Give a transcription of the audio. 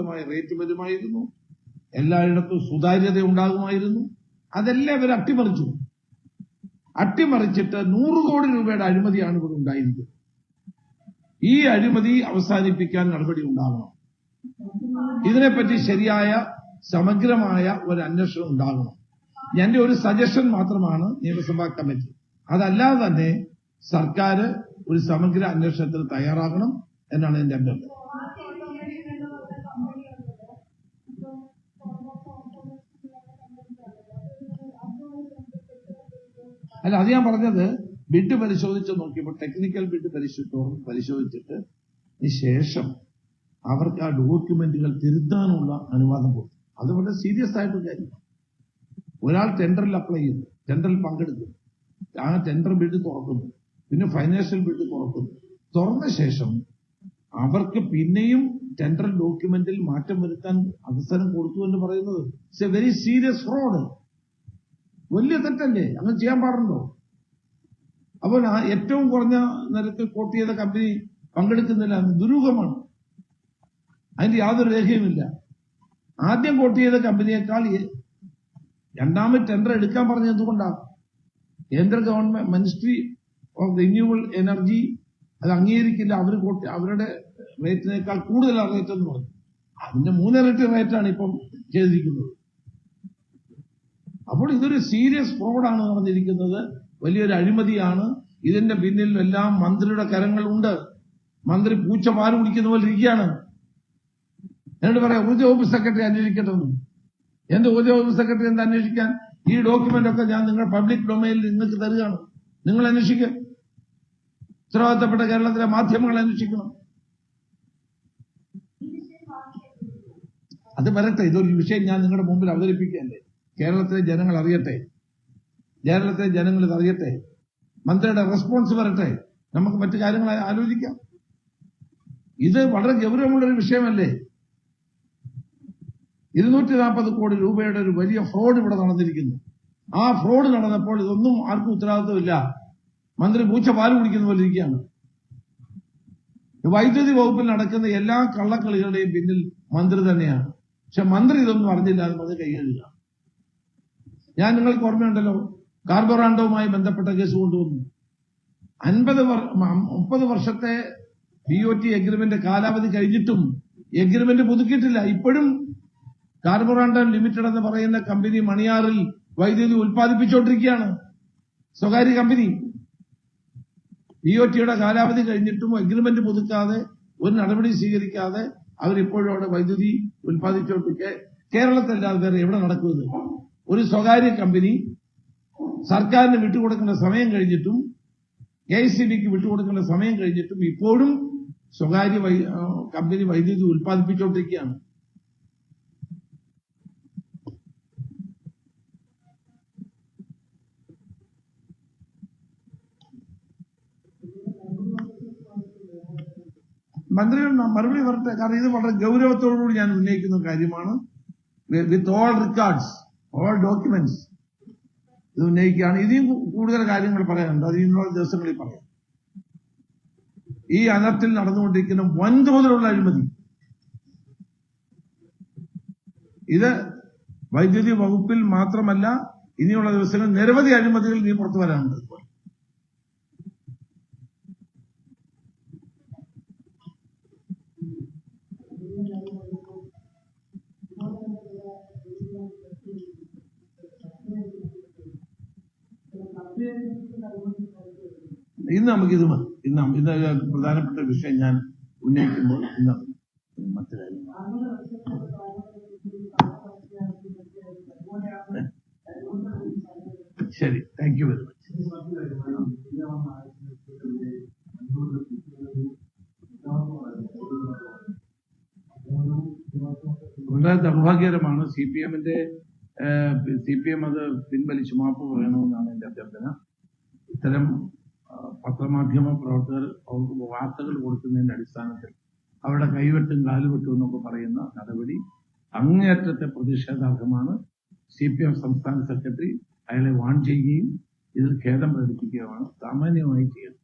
സംഘടിതമായ റേറ്റ് വരുമായിരുന്നു എല്ലായിടത്തും സുതാര്യത ഉണ്ടാകുമായിരുന്നു അതെല്ലാം ഇവർ അട്ടിമറിച്ചു. അട്ടിമറിച്ചിട്ട് നൂറ് കോടി രൂപയുടെ അഴിമതിയാണ് ഇവിടെ ഉണ്ടായിരുന്നത്. ഈ അഴിമതി അവസാനിപ്പിക്കാൻ നടപടി ഉണ്ടാകണം ഇതിനെപ്പറ്റി ശരിയായ സമഗ്രമായ ഒരു അന്വേഷണം ഉണ്ടാകണം എന്റെ ഒരു സജഷൻ മാത്രമാണ് നിയമസഭാ കമ്മിറ്റി. അതല്ലാതെ തന്നെ സർക്കാർ ഒരു സമഗ്ര അന്വേഷണത്തിന് തയ്യാറാകണം എന്നാണ് എന്റെ അഭ്യർത്ഥന. അല്ല അത് ഞാൻ പറഞ്ഞത് ബിഡ് പരിശോധിച്ച് നോക്കിയപ്പോൾ ടെക്നിക്കൽ ബിഡ് പരിശോധിച്ചു പരിശോധിച്ചിട്ട് ശേഷം അവർക്ക് ആ ഡോക്യുമെന്റുകൾ തിരുത്താനുള്ള അനുവാദം കൊടുത്തു. അത് വളരെ സീരിയസ് ആയിട്ട് കാര്യമാണ്. ഒരാൾ ടെൻഡറിൽ അപ്ലൈ ചെയ്യുന്നു ടെൻഡറിൽ പങ്കെടുക്കുന്നു. ആ ടെൻഡർ ബിഡ് തുറക്കുന്നു പിന്നെ ഫൈനാൻഷ്യൽ ബിഡ് തുറക്കുന്നു. തുറന്ന ശേഷം അവർക്ക് പിന്നെയും ടെൻഡർ ഡോക്യുമെന്റിൽ മാറ്റം വരുത്താൻ അവസരം കൊടുത്തു എന്ന് പറയുന്നത് it's a very serious fraud വലിയ തെറ്റല്ലേ? അങ്ങനെ ചെയ്യാൻ പാടുണ്ടോ? അപ്പോൾ ആ ഏറ്റവും കുറഞ്ഞ നിരക്ക് കോട്ട് ചെയ്ത കമ്പനി പങ്കെടുക്കുന്നില്ല എന്ന് ദുരൂഹമാണ്. അതിന്റെ യാതൊരു രേഖയുമില്ല. ആദ്യം കോട്ട് ചെയ്ത കമ്പനിയേക്കാൾ രണ്ടാമത് ടെൻഡർ എടുക്കാൻ പറഞ്ഞത് എന്തുകൊണ്ടാണ്? കേന്ദ്ര government ministry of renewal energy അത് അംഗീകരിക്കില്ല. അവർ അവരുടെ റേറ്റിനേക്കാൾ കൂടുതലാണ് റേറ്റ് എന്ന് പറഞ്ഞു. അതിന്റെ മൂന്നിരട്ടി റേറ്റാണ് ഇപ്പം ചെയ്തിരിക്കുന്നത്. അപ്പോൾ ഇതൊരു സീരിയസ് ഫ്രോഡാണ് നടന്നിരിക്കുന്നത്. വലിയൊരു അഴിമതിയാണ്. ഇതിന്റെ പിന്നിൽ എല്ലാം മന്ത്രിയുടെ കരങ്ങളുണ്ട് മന്ത്രി പൂച്ച പാൽ കുടിക്കുന്ന പോലെ ഇരിക്കുകയാണ്. എന്നോട് പറയാം ഊർജ വകുപ്പ് സെക്രട്ടറി അന്വേഷിക്കട്ടെ. എന്റെ ഊർജ വകുപ്പ് സെക്രട്ടറി എന്താ അന്വേഷിക്കാൻ? ഈ ഡോക്യുമെന്റ് ഒക്കെ ഞാൻ നിങ്ങളുടെ പബ്ലിക് ഡൊമൈനിൽ നിങ്ങൾക്ക് തരുകയാണ്. നിങ്ങൾ അന്വേഷിക്കുക ഉത്തരവാദിത്തപ്പെട്ട കേരളത്തിലെ മാധ്യമങ്ങൾ അന്വേഷിക്കണം. അത് വരട്ടെ ഇതൊരു വിഷയം ഞാൻ നിങ്ങളുടെ മുമ്പിൽ അവതരിപ്പിക്കുകയല്ലേ? കേരളത്തിലെ ജനങ്ങൾ അറിയട്ടെ. കേരളത്തിലെ ജനങ്ങൾ ഇത് അറിയട്ടെ. മന്ത്രിയുടെ റെസ്പോൺസ് വരട്ടെ. നമുക്ക് മറ്റു കാര്യങ്ങൾ ആലോചിക്കാം. ഇത് വളരെ ഗൗരവമുള്ളൊരു വിഷയമല്ലേ? ഇരുന്നൂറ്റി നാൽപ്പത് കോടി രൂപയുടെ ഒരു വലിയ ഫ്രോഡ് ഇവിടെ നടന്നിരിക്കുന്നു. ആ ഫ്രോഡ് നടന്നപ്പോൾ ഇതൊന്നും ആർക്കും ഉത്തരവാദിത്വമില്ല. മന്ത്രി പൂച്ച പാൽ കുടിക്കുന്ന പോലെ ഇരിക്കുകയാണ്. വൈദ്യുതി വകുപ്പിൽ നടക്കുന്ന എല്ലാ കള്ളക്കളികളുടെയും പിന്നിൽ മന്ത്രി തന്നെയാണ്. പക്ഷെ മന്ത്രി ഇതൊന്നും അറിഞ്ഞില്ല പറഞ്ഞ് കൈകഴുകുക ഞാൻ നിങ്ങൾക്ക് ഓർമ്മയുണ്ടല്ലോ കാർബോറാണ്ടവുമായി ബന്ധപ്പെട്ട കേസ് കൊണ്ടുവന്നു. അൻപത് മുപ്പത് വർഷത്തെ ബി ഒ ടി എഗ്രിമെന്റ് കാലാവധി കഴിഞ്ഞിട്ടും എഗ്രിമെന്റ് പുതുക്കിയിട്ടില്ല. ഇപ്പോഴും കാർബോറാണ്ടം ലിമിറ്റഡ് എന്ന് പറയുന്ന കമ്പനി മണിയാറിൽ വൈദ്യുതി ഉൽപ്പാദിപ്പിച്ചുകൊണ്ടിരിക്കുകയാണ് സ്വകാര്യ കമ്പനി. ബി ഒ ടിയുടെ കാലാവധി കഴിഞ്ഞിട്ടും എഗ്രിമെന്റ് പുതുക്കാതെ ഒരു നടപടി സ്വീകരിക്കാതെ അവരിപ്പോഴും അവിടെ വൈദ്യുതി ഉൽപ്പാദിച്ചുകൊണ്ടിരിക്കെ കേരളത്തിലല്ലാതെ വേറെ എവിടെ നടക്കുന്നത്? ഒരു സ്വകാര്യ കമ്പനി സർക്കാരിന് വിട്ടുകൊടുക്കുന്ന സമയം കഴിഞ്ഞിട്ടും കെ സി ബിക്ക് വിട്ടുകൊടുക്കുന്ന സമയം കഴിഞ്ഞിട്ടും ഇപ്പോഴും സ്വകാര്യ കമ്പനി വൈദ്യുതി ഉൽപ്പാദിപ്പിച്ചുകൊണ്ടിരിക്കുകയാണ് മന്ത്രി മറുപടി പറഞ്ഞ കാരണം ഇത് വളരെ ഗൗരവത്തോടുകൂടി ഞാൻ ഉന്നയിക്കുന്ന കാര്യമാണ്. With all records. All documents ഇത് ഉന്നയിക്കുകയാണ്. ഇനിയും കൂടുതൽ കാര്യങ്ങൾ പറയാനുണ്ട്. അത് ഇന്നുള്ള ദിവസങ്ങളിൽ പറയാം. ഈ അനർത്തിൽ നടന്നുകൊണ്ടിരിക്കുന്ന വൻതോതിലുള്ള അഴിമതി. ഇത് വൈദ്യുതി വകുപ്പിൽ മാത്രമല്ല ഇനിയുള്ള ദിവസങ്ങളിൽ നിരവധി അഴിമതികൾ ഇനി പുറത്തു വരാനുണ്ട്. ഇന്ന് നമുക്കിത് ഇന്ന് ഇന്ന് പ്രധാനപ്പെട്ട വിഷയം ഞാൻ ഉന്നയിക്കുമ്പോൾ ഇന്ന് മറ്റു ശരി. താങ്ക് യു വെരി മച്ച് വളരെ ദൗർഭാഗ്യകരമാണ് സി പി എമ്മിന്റെ സി പി എം അത് പിൻവലിച്ചു മാപ്പ് പറയണമെന്നാണ് എന്റെ അഭ്യർത്ഥന. ഇത്തരം പത്രമാധ്യമ പ്രവർത്തകർ അവർക്ക് വാർത്തകൾ കൊടുക്കുന്നതിന്റെ അടിസ്ഥാനത്തിൽ അവരുടെ കൈവെട്ടും കാലുവെട്ടും എന്നൊക്കെ പറയുന്ന നടപടി അങ്ങേയറ്റത്തെ പ്രതിഷേധാർഹമാണ്. സി പി എം സംസ്ഥാന സെക്രട്ടറി അയാളെ വാൺ ചെയ്യുകയും ഇതിൽ ഖേദം പ്രകടിപ്പിക്കുകയുമാണ്. സാമാന്യമായി ചെയ്യുന്നത്